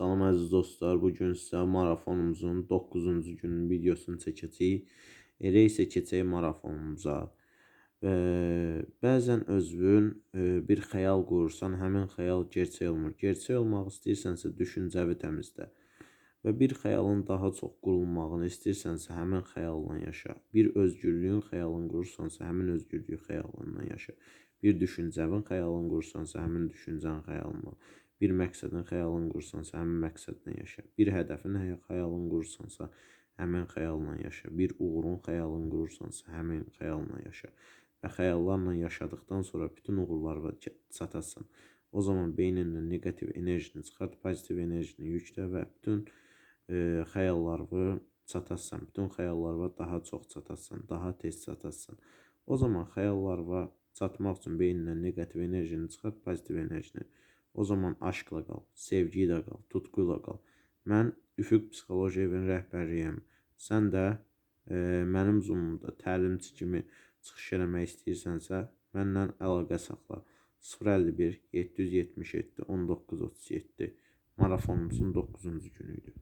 Salam əziz dostlar, bu gün sizə marafonumuzun 9-cu günün videosunu çəkəcəyik. Elə isə keçək marafonumuza. E, bəzən özün e, bir xəyal qurursan, həmin xəyal gerçək olmur. Gerçək olmaq istəyirsənsə düşüncəvi təmizlə. Və bir xəyalın daha çox qurulmağını istəyirsənsə, həmin xəyalla yaşa. Bir özgürlüyün xəyalını qurursansa, həmin özgürlüyü xəyalından yaşa. Bir düşüncəvin xəyalını qurursansa, həmin düşüncən xəyalından. Bir məqsədin xəyalını qurursansa, həmin məqsədlə yaşa. Bir hədəfin xəyalını qurursansa, həmin xəyalla yaşa. Bir uğurun xəyalını qurursansa, həmin xəyalla yaşa. Və xəyallarla yaşadıktan sonra bütün uğurlara çatasan. O zaman beynindən neqativ enerjini çıxart, pozitiv enerjini yüklə və bütün e, xəyallarını çatasan. Bütün xəyallarına daha çox çatasan, daha tez çatasan. O zaman xəyallarına çatmaq üçün beynindən neqativ enerjini çıxart, pozitiv enerjini. O zaman aşkla qal, sevgi ilə qal, tutku ilə qal. Mən Üfüq Psixoloji evinin rəhbəriyəm. Sən də e, mənim Zoom-umda təlimçi kimi çıxış eləmək istəyirsənsə, mənlə əlaqə saxla. 051 777 1937 marafonumuzun 9-cu günü idi.